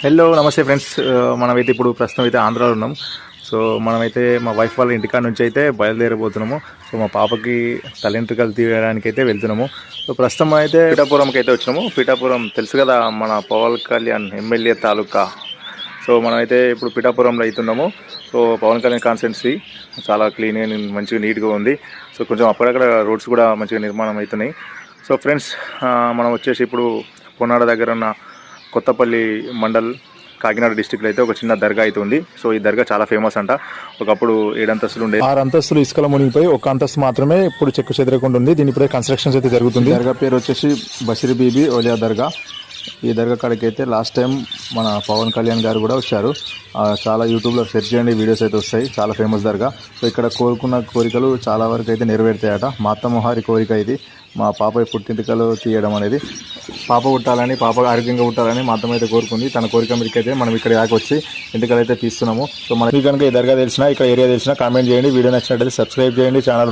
Hello నమస్తే friends uh, మనమైతే ఇప్పుడు ప్రస్తుతం అయితే ఆంధ్రాలో ఉన్నాం. సో మనమైతే మా వైఫ్ వాళ్ళ ఇంటికాడ నుంచి అయితే బయలుదేరబోతున్నాము. సో మా పాపకి తలెంట్రికలు తీయడానికి అయితే వెళ్తున్నాము. సో ప్రస్తుతం అయితే పీఠాపురంకి అయితే వచ్చినాము. పీఠాపురం తెలుసు కదా మన పవన్ కళ్యాణ్ ఎమ్మెల్యే తాలూకా. సో మనమైతే ఇప్పుడు పిఠాపురంలో అవుతున్నాము సో పవన్ కళ్యాణ్ కాన్స్టెన్సీ చాలా క్లీన్గా మంచిగా నీట్గా ఉంది. సో కొంచెం అక్కడక్కడ రోడ్స్ కూడా మంచిగా నిర్మాణం అవుతున్నాయి. సో ఫ్రెండ్స్ uh, మనం వచ్చేసి ఇప్పుడు పొన్నాడ దగ్గర ఉన్న కొత్తపల్లి మండల్ కాకినాడ డిస్టిక్లో అయితే ఒక చిన్న దర్గా అయితే ఉంది. సో ఈ దర్గా చాలా ఫేమస్ అంట. ఒకప్పుడు ఏడు అంతస్తులు ఉండే ఆరు అంతస్తులు ఇసుకల మునిగిపోయి ఒక అంతస్తు మాత్రమే ఇప్పుడు చెక్కు చెదరకుండా ఉంది. దీని ఇప్పుడే కన్స్ట్రక్షన్స్ అయితే జరుగుతుంది. దర్గా పేరు వచ్చేసి బషీర్ బీబీ ఓలియా దర్గా. ఈ దర్గా కాడికి అయితే లాస్ట్ టైం మన పవన్ కళ్యాణ్ గారు కూడా వచ్చారు. చాలా యూట్యూబ్లో సెర్చ్ చేయండి వీడియోస్ అయితే వస్తాయి. చాలా ఫేమస్ దర్గా. సో ఇక్కడ కోరుకున్న కోరికలు చాలా వరకు అయితే నెరవేరుతాయట. మా అత్తమ్మహారి కోరిక ఇది. మా పాప పుట్టింటికలు తీయడం అనేది. పాప పుట్టాలని పాప ఆరోగ్యంగా పుట్టాలని మా అత్తమ్మ అయితే కోరుకుంది. తన కోరిక మీదకైతే అయితే మనం ఇక్కడ దాకా వచ్చి ఇంటికలు అయితే తీస్తున్నాము. సో మనకి కనుక ఈ దర్గా తెలిసినా ఇక్కడ ఏరియా తెలిసినా కామెంట్ చేయండి. వీడియో నచ్చినట్లయితే సబ్స్క్రైబ్ చేయండి. ఛానల్